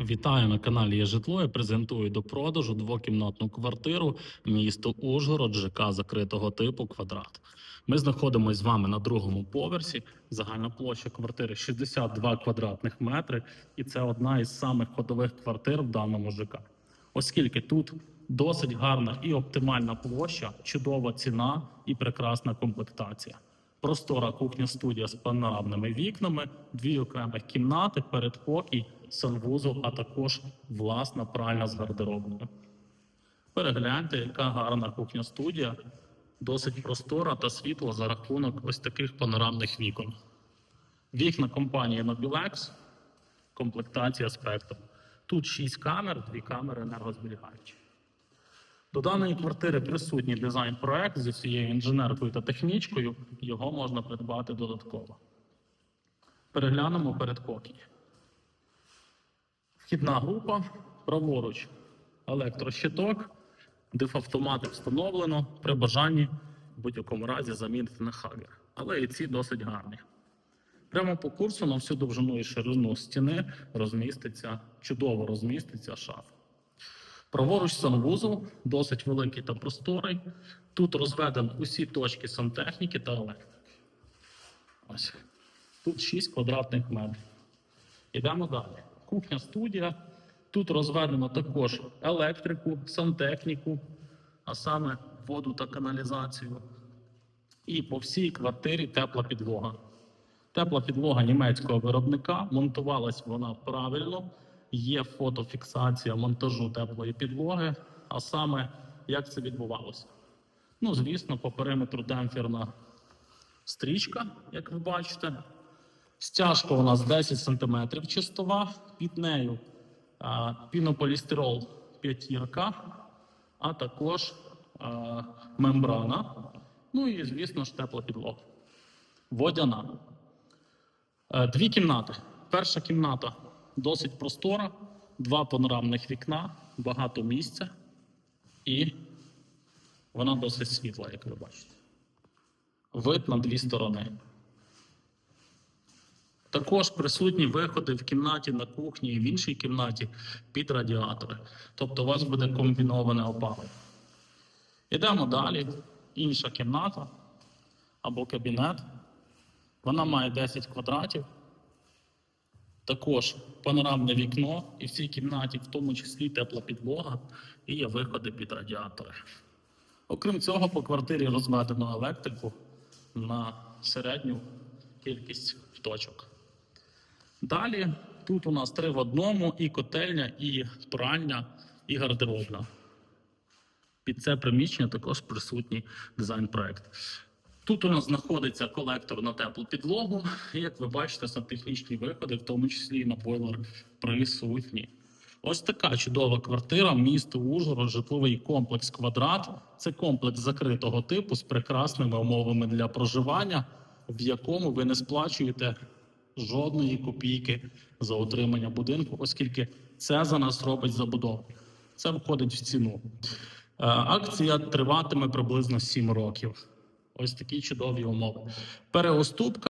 Вітаю на каналі «Є житло» і презентую до продажу двокімнатну квартиру місто Ужгород, ЖК закритого типу квадрат. Ми знаходимося з вами на другому поверсі. Загальна площа квартири 62 квадратних метри, і це одна із самих ходових квартир в даному ЖК. Оскільки тут досить гарна і оптимальна площа, чудова ціна і прекрасна комплектація. Простора кухня-студія з панорамними вікнами, дві окремих кімнати, передпокій, санвузол, а також власна пральня з гардеробною. Перегляньте, яка гарна кухня-студія, досить простора та світла за рахунок ось таких панорамних вікон. Вікна компанії Nobilex, комплектація спектру. Тут 6 камер, 2 камери енергозберігаючі. До даної квартири присутній дизайн-проект зі всією інженеркою та технічкою. Його можна придбати додатково. Переглянемо передпокій. Вхідна група, праворуч, електрощиток, дифавтомати встановлено. При бажанні в будь-якому разі замінити на хагер. Але і ці досить гарні. Прямо по курсу на всю довжину і ширину стіни розміститься, чудово розміститься шафа. Праворуч санвузол, досить великий та просторий. Тут розведені усі точки сантехніки та електрики. Ось. Тут 6 квадратних метрів. Йдемо далі. Кухня студія. Тут розведено також електрику, сантехніку, а саме воду та каналізацію. І по всій квартирі тепла підлога. Тепла підлога німецького виробника. Монтувалась вона правильно. Є фотофіксація монтажу теплої підлоги, а саме як це відбувалося. Ну, звісно, по периметру демпферна стрічка, як ви бачите. Стяжка у нас 10 см чистова, під нею а, пінополістирол п'ятірка, а також а, мембрана. Ну і, звісно ж, тепла підлога. Водяна. Е, Дві кімнати. Перша кімната досить простора, два панорамних вікна, багато місця, і вона досить світла, як ви бачите. Вид на дві сторони. Також присутні виходи в кімнаті на кухні і в іншій кімнаті під радіатори. Тобто у вас буде комбіноване опалення. Йдемо далі. Інша кімната або кабінет. Вона має 10 квадратів. Також панорамне вікно, і в цій кімнаті, в тому числі тепла підлога, і є виходи під радіатори. Окрім цього, по квартирі розведено електрику на середню кількість точок. Далі тут у нас три в одному: і котельня, і пральня, і гардеробна. Під це приміщення також присутній дизайн-проект. Тут у нас знаходиться колектор на теплу підлогу. Як ви бачите, сантехнічні виходи, в тому числі і на бойлер, присутні. Ось така чудова квартира, місто Ужгород, житловий комплекс квадрат. Це комплекс закритого типу з прекрасними умовами для проживання, в якому ви не сплачуєте жодної копійки за отримання будинку, оскільки це за нас робить забудовник. Це входить в ціну. Е, Акція триватиме приблизно 7 років. Ось такі чудові умови. Переуступка.